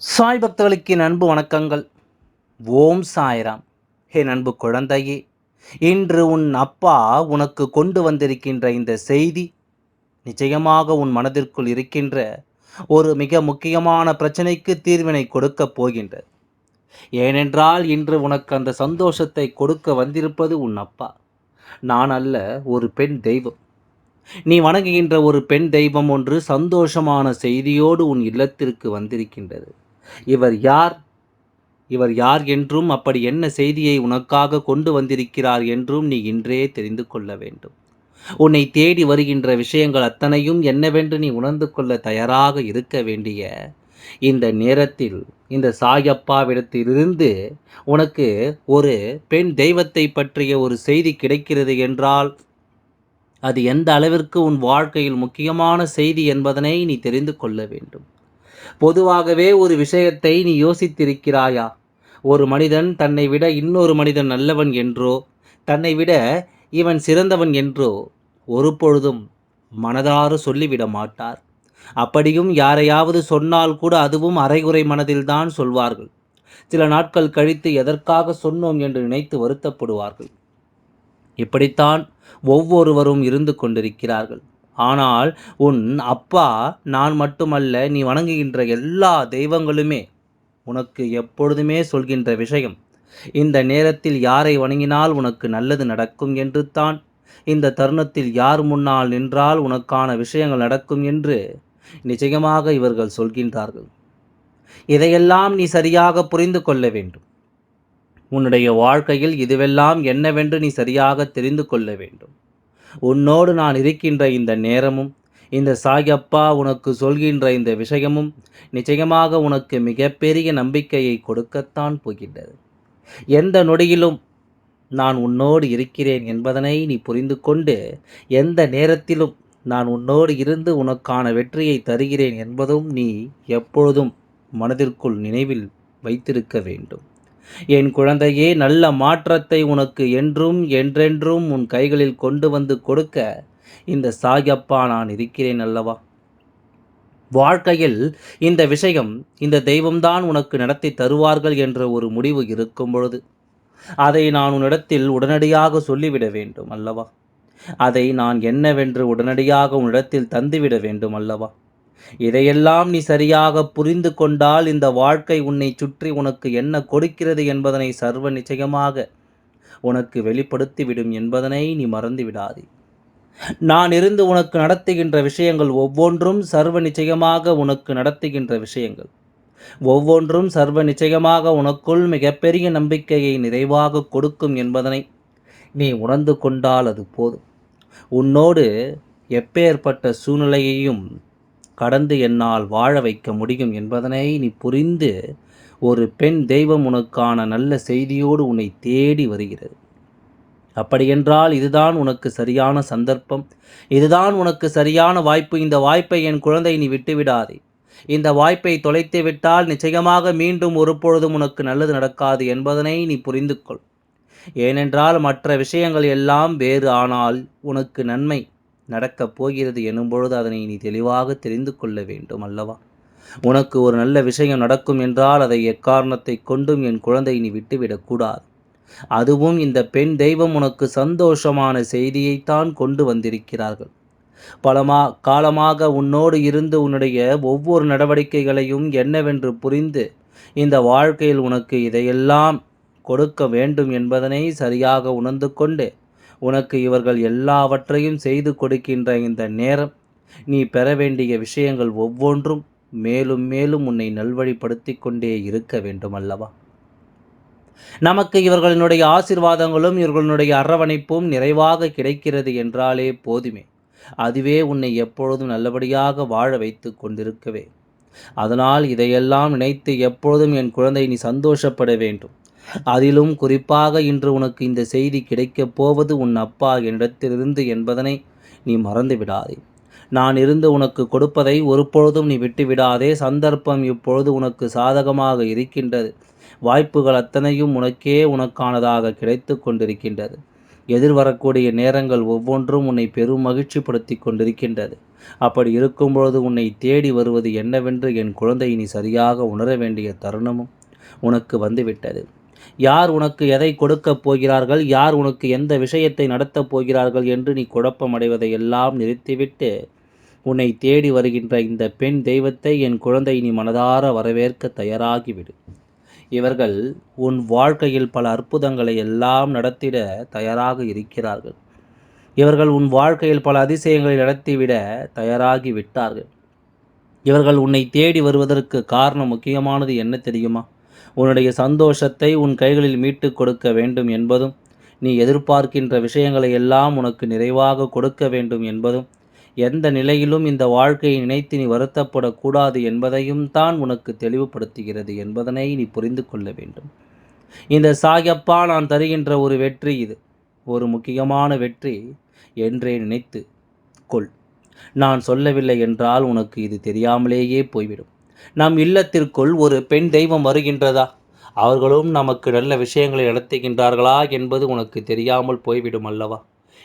சாய் பக்தர்களுக்கு என் அன்பு வணக்கங்கள். ஓம் சாய்ராம். என் அன்பு குழந்தையே இன்று உன் அப்பா உனக்கு கொண்டு வந்திருக்கின்ற இந்த செய்தி நிச்சயமாக உன் மனதிற்குள் இருக்கின்ற ஒரு மிக முக்கியமான பிரச்சனைக்கு தீர்வினை கொடுக்கப் போகின்றது. ஏனென்றால் இன்று உனக்கு அந்த சந்தோஷத்தை கொடுக்க வந்திருப்பது உன் அப்பா. நான் அல்ல ஒரு பெண் தெய்வம். நீ வணங்குகின்ற ஒரு பெண் தெய்வம் ஒன்று சந்தோஷமான செய்தியோடு உன் இல்லத்திற்கு வந்திருக்கின்றது. இவர் யார்? இவர் யார் என்றும் அப்படி என்ன செய்தியை உனக்காக கொண்டு வந்திருக்கிறார் என்றும் நீ இன்றே தெரிந்து கொள்ள வேண்டும். உன்னை தேடி வருகின்ற விஷயங்கள் அத்தனையும் என்னவென்று நீ உணர்ந்து கொள்ள தயாராக இருக்க வேண்டிய இந்த நேரத்தில் இந்த சாயப்பாவிடத்திலிருந்து உனக்கு ஒரு பெண் தெய்வத்தை பற்றிய ஒரு செய்தி கிடைக்கிறது என்றால் அது எந்த அளவிற்கு உன் வாழ்க்கையில் முக்கியமான செய்தி என்பதனை நீ தெரிந்து கொள்ள வேண்டும். பொதுவாகவே ஒரு விஷயத்தை நீ யோசித்திருக்கிறாயா? ஒரு மனிதன் தன்னை விட இன்னொரு மனிதன் நல்லவன் என்றோ தன்னை விட இவன் சிறந்தவன் என்றோ ஒரு பொழுதும் மனதாறு சொல்லிவிட மாட்டார். அப்படியும் யாரையாவது சொன்னால் கூட அதுவும் அரைகுறை மனதில்தான் சொல்வார்கள். சில நாட்கள் கழித்து எதற்காக சொன்னோம் என்று நினைத்து வருத்தப்படுவார்கள். இப்படித்தான் ஒவ்வொருவரும் இருந்து கொண்டிருக்கிறார்கள். ஆனால் உன் அப்பா நான் மட்டுமல்ல நீ வணங்குகின்ற எல்லா தெய்வங்களுமே உனக்கு எப்பொழுதுமே சொல்கின்ற விஷயம். இந்த நேரத்தில் யாரை வணங்கினால் உனக்கு நல்லது நடக்கும் என்று தான். இந்த தருணத்தில் யார் முன்னால் நின்றால் உனக்கான விஷயங்கள் நடக்கும் என்று நிச்சயமாக இவர்கள் சொல்கின்றார்கள். இதையெல்லாம் நீ சரியாக புரிந்து கொள்ள வேண்டும். உன்னுடைய வாழ்க்கையில் இதுவெல்லாம் என்னவென்று நீ சரியாக தெரிந்து கொள்ள வேண்டும். உன்னோடு நான் இருக்கின்ற இந்த நேரமும் இந்த சாயப்பா உனக்கு சொல்கின்ற இந்த விஷயமும் நிச்சயமாக உனக்கு மிகப்பெரிய நம்பிக்கையை கொடுக்கத்தான் போகின்றது. எந்த நொடியிலும் நான் உன்னோடு இருக்கிறேன் என்பதனை நீ புரிந்து கொண்டு எந்த நேரத்திலும் நான் உன்னோடு இருந்து உனக்கான வெற்றியை தருகிறேன் என்பதும் நீ எப்பொழுதும் மனதிற்குள் நினைவில் வைத்திருக்க வேண்டும். என் குழந்தையே நல்ல மாற்றத்தை உனக்கு என்றும் என்றென்றும் உன் கைகளில் கொண்டு வந்து கொடுக்க இந்த சாயப்பா நான் இருக்கிறேன் அல்லவா? வாழ்க்கையில் இந்த விஷயம் இந்த தெய்வம்தான் உனக்கு நடத்தி தருவார்கள் என்ற ஒரு முடிவு இருக்கும் பொழுது அதை நான் உன்னிடத்தில் உடனடியாக சொல்லிவிட வேண்டும் அல்லவா? அதை நான் என்னவென்று உடனடியாக உன்னிடத்தில் தந்துவிட வேண்டும் அல்லவா? இதையெல்லாம் நீ சரியாக புரிந்து கொண்டால் இந்த வாழ்க்கை உன்னை சுற்றி உனக்கு என்ன கொடுக்கிறது என்பதனை சர்வ நிச்சயமாக உனக்கு வெளிப்படுத்திவிடும் என்பதனை நீ மறந்து விடாதே. நான் இருந்து உனக்கு நடத்துகின்ற விஷயங்கள் ஒவ்வொன்றும் சர்வ நிச்சயமாக உனக்கு நடத்துகின்ற விஷயங்கள். ஒவ்வொன்றும் சர்வ நிச்சயமாக உனக்குள் மிகப்பெரிய நம்பிக்கையை நிறைவாக கொடுக்கும் என்பதனை நீ உணர்ந்து கொண்டால் அது போதும். உன்னோடு எப்பேற்பட்ட சூழ்நிலையையும் கடந்து என்னால் வாழ வைக்க முடியும் என்பதனை நீ புரிந்து ஒரு பெண் தெய்வம் உனக்கான நல்ல செய்தியோடு உன்னை தேடி வருகிறது. அப்படியென்றால் இதுதான் உனக்கு சரியான சந்தர்ப்பம். இதுதான் உனக்கு சரியான வாய்ப்பு. இந்த வாய்ப்பை என் குழந்தை நீ விட்டுவிடாதே. இந்த வாய்ப்பை தொலைத்து விட்டால் நிச்சயமாக மீண்டும் ஒரு பொழுதும் உனக்கு நல்லது நடக்காது என்பதனை நீ புரிந்து கொள் ஏனென்றால் மற்ற விஷயங்கள் எல்லாம் வேறு ஆனால் உனக்கு நன்மை. நடக்கப் போகிறது எனும் பொழுது அதனை நீ தெளிவாக தெரிந்து கொள்ள வேண்டும் அல்லவா? உனக்கு ஒரு நல்ல விஷயம் நடக்கும் என்றால் அதை எக்காரணத்தை கொண்டும் என் குழந்தை நீ விட்டுவிடக்கூடாது அதுவும் இந்த பெண் தெய்வம் உனக்கு சந்தோஷமான செய்தியைத்தான் கொண்டு வந்திருக்கிறார்கள். பலமா காலமாக உன்னோடு இருந்து உன்னுடைய ஒவ்வொரு நடவடிக்கைகளையும் என்னவென்று புரிந்து இந்த வாழ்க்கையில் உனக்கு இதையெல்லாம் கொடுக்க வேண்டும் என்பதனை சரியாக உணர்ந்து கொண்டு உனக்கு இவர்கள் எல்லாவற்றையும் செய்து கொடுக்கின்ற இந்த நேரம் நீ பெற வேண்டிய விஷயங்கள் ஒவ்வொன்றும் மேலும் மேலும் உன்னை நல்வழிப்படுத்தி கொண்டே இருக்க வேண்டும் அல்லவா நமக்கு இவர்களினுடைய ஆசிர்வாதங்களும் இவர்களுடைய அரவணைப்பும் நிறைவாக கிடைக்கிறது என்றாலே போதுமே. அதுவே உன்னை எப்பொழுதும் நல்லபடியாக வாழ வைத்து கொண்டிருக்கவே. அதனால் இதையெல்லாம் நினைத்து எப்பொழுதும் என் குழந்தை நீ சந்தோஷப்பட வேண்டும். அதிலும் குறிப்பாக இன்று உனக்கு இந்த செய்தி கிடைக்கப் போவது உன் அப்பா என்னிடத்திலிருந்து என்பதனை நீ மறந்துவிடாதே. நான் இருந்து உனக்கு கொடுப்பதை ஒருபொழுதும் நீ விட்டுவிடாதே. சந்தர்ப்பம் இப்பொழுது உனக்கு சாதகமாக இருக்கின்றது. வாய்ப்புகள் அத்தனையும் உனக்கே உனக்கானதாக கிடைத்து கொண்டிருக்கின்றது. எதிர்வரக்கூடிய நேரங்கள் ஒவ்வொன்றும் உன்னை பெரும் மகிழ்ச்சிப்படுத்தி கொண்டிருக்கின்றது. அப்படி இருக்கும்பொழுது உன்னை தேடி வருவது என்னவென்று என் குழந்தை நீ சரியாக உணர வேண்டிய தருணமும் உனக்கு வந்துவிட்டது. யார் உனக்கு எதை கொடுக்கப் போகிறார்கள்? யார் உனக்கு எந்த விஷயத்தை நடத்தப் போகிறார்கள்? என்று நீ குழப்பமடைவதை எல்லாம் நிறுத்திவிட்டு உன்னை தேடி வருகின்ற இந்த பெண் தெய்வத்தை என் குழந்தை நீ மனதார வரவேற்க தயாராகிவிடு. இவர்கள் உன் வாழ்க்கையில் பல அற்புதங்களை எல்லாம் நடத்திட தயாராக இருக்கிறார்கள். இவர்கள் உன் வாழ்க்கையில் பல அதிசயங்களை நடத்திவிட தயாராகி விட்டார்கள் இவர்கள் உன்னை தேடி வருவதற்கு காரணம் முக்கியமானது என்ன தெரியுமா? உன்னுடைய சந்தோஷத்தை உன் கைகளில் மீட்டு கொடுக்க வேண்டும் என்பதும் நீ எதிர்பார்க்கின்ற விஷயங்களை எல்லாம் உனக்கு நிறைவாக கொடுக்க வேண்டும் என்பதும் எந்த நிலையிலும் இந்த வாழ்க்கையை நினைத்து நீ வருத்தப்படக்கூடாது என்பதையும் தான் உனக்கு தெளிவுபடுத்துகிறது என்பதனை நீ புரிந்து கொள்ள வேண்டும். இந்த சாயப்பா நான் தருகின்ற ஒரு வெற்றி இது. ஒரு முக்கியமான வெற்றி என்றே நினைத்து கொள். நான் சொல்லவில்லை என்றால் உனக்கு இது தெரியாமலேயே போய்விடும். நம் இல்லத்திற்குள் ஒரு பெண் தெய்வம் வருகின்றதா? அவர்களும் நமக்கு நல்ல விஷயங்களை நடத்துகின்றார்களா என்பது உனக்கு தெரியாமல் போய்விடும் அல்லவா?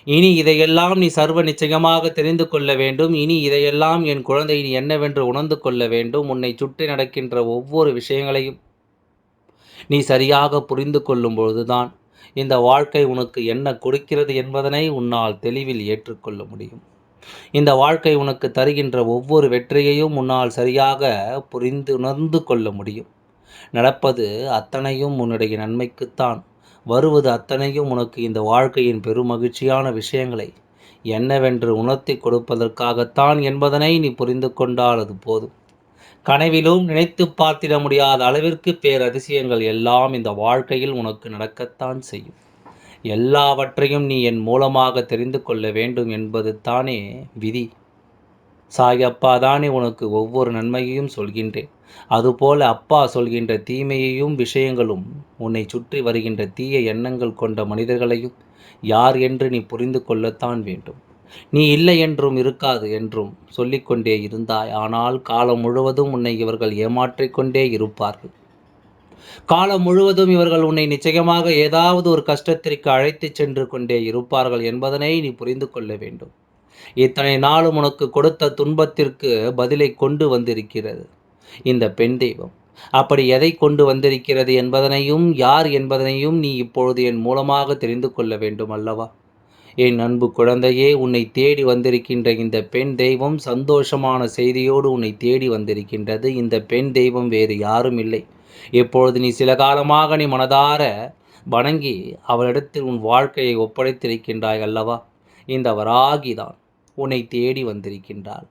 இனி இதையெல்லாம் நீ சர்வ நிச்சயமாக தெரிந்து கொள்ள வேண்டும். இனி இதையெல்லாம் என் குழந்தை நீ என்னவென்று உணர்ந்து கொள்ள வேண்டும். உன்னை சுற்றி நடக்கின்ற ஒவ்வொரு விஷயங்களையும் நீ சரியாக புரிந்து கொள்ளும் பொழுதுதான் இந்த வாழ்க்கை உனக்கு என்ன கொடுக்கிறது என்பதனை உன்னால் தெளிவில் ஏற்றுக்கொள்ள முடியும். இந்த வாழ்க்கை உனக்கு தருகின்ற ஒவ்வொரு வெற்றியையும் உன்னால் சரியாக புரிந்து உணர்ந்து கொள்ள முடியும். நடப்பது அத்தனையும் உன்னுடைய நன்மைக்குத்தான். வருவது அத்தனையும் உனக்கு இந்த வாழ்க்கையின் பெருமகிழ்ச்சியான விஷயங்களை என்னவென்று உணர்த்தி கொடுப்பதற்காகத்தான் என்பதனை நீ புரிந்து கொண்டால் அது போதும். கனவிலும் நினைத்து பார்த்திட முடியாத அளவிற்கு பேரதிசயங்கள் எல்லாம் இந்த வாழ்க்கையில் உனக்கு நடக்கத்தான் செய்யும். எல்லாவற்றையும் நீ என் மூலமாக தெரிந்து கொள்ள வேண்டும் என்பது தானே விதி. சாயப்பா தானே உனக்கு ஒவ்வொரு நன்மையையும் சொல்கின்றேன். அதுபோல அப்பா சொல்கின்ற தீமையையும் விஷயங்களும் உன்னை சுற்றி வருகின்ற தீய எண்ணங்கள் கொண்ட மனிதர்களையும் யார் என்று நீ புரிந்து கொள்ளத்தான் வேண்டும். நீ இல்லை என்றும் இருக்காது என்றும் சொல்லிக்கொண்டே இருந்தாய். ஆனால் காலம் முழுவதும் உன்னை இவர்கள் ஏமாற்றிக்கொண்டே இருப்பார்கள். காலம் முழுவதும் இவர்கள் உன்னை நிச்சயமாக ஏதாவது ஒரு கஷ்டத்திற்கு அழைத்து சென்று கொண்டே இருப்பார்கள் என்பதனை நீ புரிந்து கொள்ள வேண்டும். இத்தனை நாளும் உனக்கு கொடுத்த துன்பத்திற்கு பதிலை கொண்டு வந்திருக்கிறது. இந்த பெண் தெய்வம் அப்படி எதை கொண்டு வந்திருக்கிறது என்பதனையும் யார் என்பதனையும் நீ இப்பொழுது என் மூலமாக தெரிந்து கொள்ள வேண்டும் அல்லவா? என் அன்பு குழந்தையே உன்னை தேடி வந்திருக்கின்ற இந்த பெண் தெய்வம் சந்தோஷமான செய்தியோடு உன்னை தேடி வந்திருக்கின்றது. இந்த பெண் தெய்வம் வேறு யாரும் இல்லை. இப்பொழுது நீ சில காலமாக நீ மனதார வணங்கி அவளிடத்தில் உன் வாழ்க்கையை ஒப்படைத்திருக்கின்றாய் அல்லவா? இந்த வராகிதான் உன்னை தேடி வந்திருக்கின்றாள்.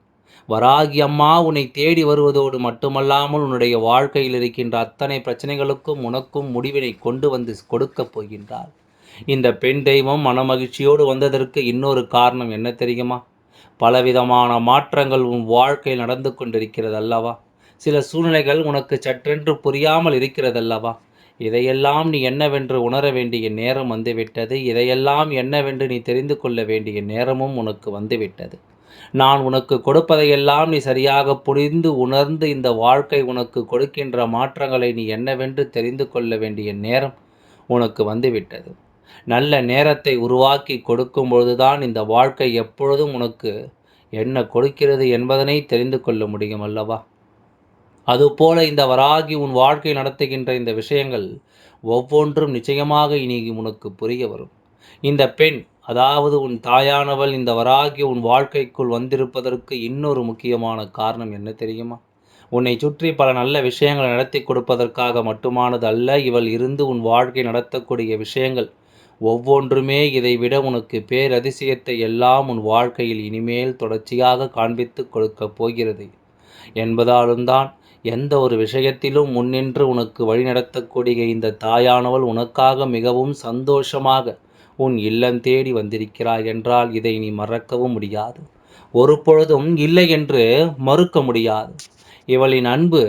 வராகி அம்மா உன்னை தேடி வருவதோடு மட்டுமல்லாமல் உன்னுடைய வாழ்க்கையில் இருக்கின்ற அத்தனை பிரச்சனைகளுக்கும் உனக்கும் முடிவினை கொண்டு வந்து கொடுக்கப் போகின்றாள். இந்த பெண் தெய்வம் மனமகிழ்ச்சியோடு வந்ததற்கு இன்னொரு காரணம் என்ன தெரியுமா? பலவிதமான மாற்றங்கள் உன் வாழ்க்கையில் நடந்து கொண்டிருக்கிறது அல்லவா? சில சூழ்நிலைகள் உனக்கு சற்றென்று புரியாமல் இருக்கிறதல்லவா? இதையெல்லாம் நீ என்னவென்று உணர வேண்டிய நேரம் வந்துவிட்டது. இதையெல்லாம் என்னவென்று நீ தெரிந்து கொள்ள வேண்டிய நேரமும் உனக்கு வந்துவிட்டது. நான் உனக்கு கொடுப்பதையெல்லாம் நீ சரியாக புரிந்து உணர்ந்து இந்த வாழ்க்கை உனக்கு கொடுக்கின்ற மாற்றங்களை நீ என்னவென்று தெரிந்து கொள்ள வேண்டிய நேரம் உனக்கு வந்துவிட்டது. நல்ல நேரத்தை உருவாக்கி கொடுக்கும் பொழுதுதான் இந்த வாழ்க்கை எப்பொழுதும் உனக்கு என்ன கொடுக்கிறது என்பதனை தெரிந்து கொள்ள முடியும் அல்லவா? அதுபோல இந்த வராகி உன் வாழ்க்கை நடத்துகின்ற இந்த விஷயங்கள் ஒவ்வொன்றும் நிச்சயமாக இனி உனக்கு புரிய வரும். இந்த பெண் அதாவது உன் தாயானவள் இந்த வராகி உன் வாழ்க்கைக்குள் வந்திருப்பதற்கு இன்னொரு முக்கியமான காரணம் என்ன தெரியுமா? உன்னை சுற்றி பல நல்ல விஷயங்களை நடத்தி கொடுப்பதற்காக மட்டுமானது அல்ல இவள் இருந்து உன் வாழ்க்கை நடத்தக்கூடிய விஷயங்கள் ஒவ்வொன்றுமே இதைவிட உனக்கு பேரதிசயத்தை எல்லாம் உன் வாழ்க்கையில் இனிமேல் தொடர்ச்சியாக காண்பித்து கொடுக்கப் போகிறது என்பதாலும் தான் எந்த ஒரு விஷயத்திலும் முன்னின்று உனக்கு வழிநடத்தக்கூடிய இந்த தாயானவள் உனக்காக மிகவும் சந்தோஷமாக உன் இல்லம் தேடி வந்திருக்கிறாய் என்றால் இதை நீ மறக்கவும் முடியாது. ஒரு பொழுதும் இல்லை என்று மறுக்க முடியாது. இவளின் அன்பு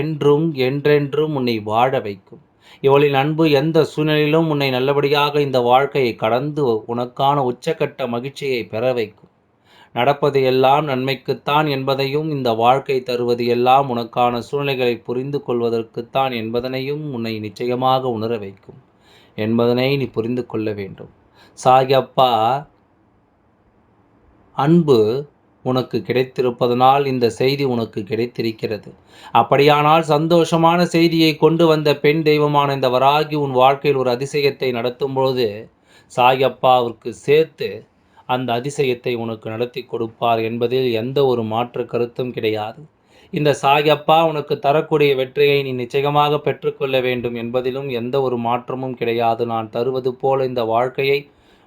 என்றும் என்றென்றும் உன்னை வாழ வைக்கும். இவளின் அன்பு எந்த சூழ்நிலையிலும் உன்னை நல்லபடியாக இந்த வாழ்க்கையை கடந்து உனக்கான உச்சக்கட்ட மகிழ்ச்சியை பெற வைக்கும். நடப்பது எல்லாம் நன்மைக்குத்தான் என்பதையும் இந்த வாழ்க்கை தருவது எல்லாம் உனக்கான சூழ்நிலைகளை புரிந்து கொள்வதற்குத்தான் என்பதனையும் உன்னை நிச்சயமாக உணர வைக்கும். என்பதனை நீ புரிந்து கொள்ள வேண்டும். சாயப்பா அன்பு உனக்கு கிடைத்திருப்பதனால் இந்த செய்தி உனக்கு கிடைத்திருக்கிறது. அப்படியானால் சந்தோஷமான செய்தியை கொண்டு வந்த பெண் தெய்வமான இந்த வராகி உன் வாழ்க்கையில் ஒரு அதிசயத்தை நடத்தும் பொழுது சாயப்பாவிற்கு சேர்த்து அந்த அதிசயத்தை உனக்கு நடத்தி கொடுப்பார் என்பதில் எந்த ஒரு மாற்று கருத்தும் கிடையாது. இந்த சாயப்பா உனக்கு தரக்கூடிய வெற்றியை நீ நிச்சயமாக பெற்றுக்கொள்ள வேண்டும் என்பதிலும் எந்த ஒரு மாற்றமும் கிடையாது. நான் தருவது போல இந்த வாழ்க்கையை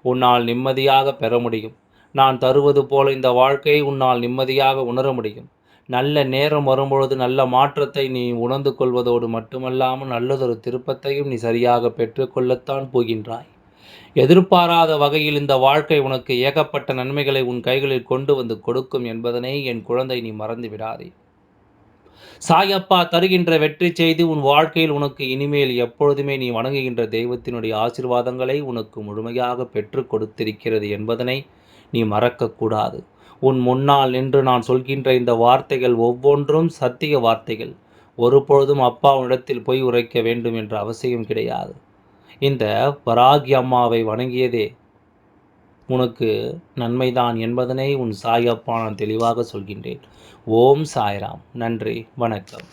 உன்னால் நிம்மதியாக பெற முடியும். நான் தருவது போல இந்த வாழ்க்கையை உன்னால் நிம்மதியாக உணர முடியும். நல்ல நேரம் வரும்பொழுது நல்ல மாற்றத்தை நீ உணர்ந்து கொள்வதோடு மட்டுமல்லாமல் நல்லதொரு திருப்பத்தையும் நீ சரியாக பெற்றுக்கொள்ளத்தான் போகின்றாய். எதிர்பாராத வகையில் இந்த வாழ்க்கை உனக்கு ஏகப்பட்ட நன்மைகளை உன் கைகளில் கொண்டு வந்து கொடுக்கும் என்பதனை என் குழந்தை நீ மறந்து விடாதே. சாயப்பா தருகின்ற வெற்றி செய்து உன் வாழ்க்கையில் உனக்கு இனிமேல் எப்பொழுதுமே நீ வணங்குகின்ற தெய்வத்தினுடைய ஆசிர்வாதங்களை உனக்கு முழுமையாக பெற்று கொடுத்திருக்கிறது என்பதனை நீ மறக்கக்கூடாது. உன் முன்னால் நின்று நான் சொல்கின்ற இந்த வார்த்தைகள் ஒவ்வொன்றும் சத்திய வார்த்தைகள். ஒருபொழுதும் அப்பாவிடத்தில் போய் உரைக்க வேண்டும் என்ற அவசியம் கிடையாது. இந்த வராகி அம்மாவை வணங்கியதே. உனக்கு நன்மைதான் என்பதனை உன் சாயப்பா நான் தெளிவாக சொல்கின்றேன். ஓம் சாய்ராம். நன்றி. வணக்கம்.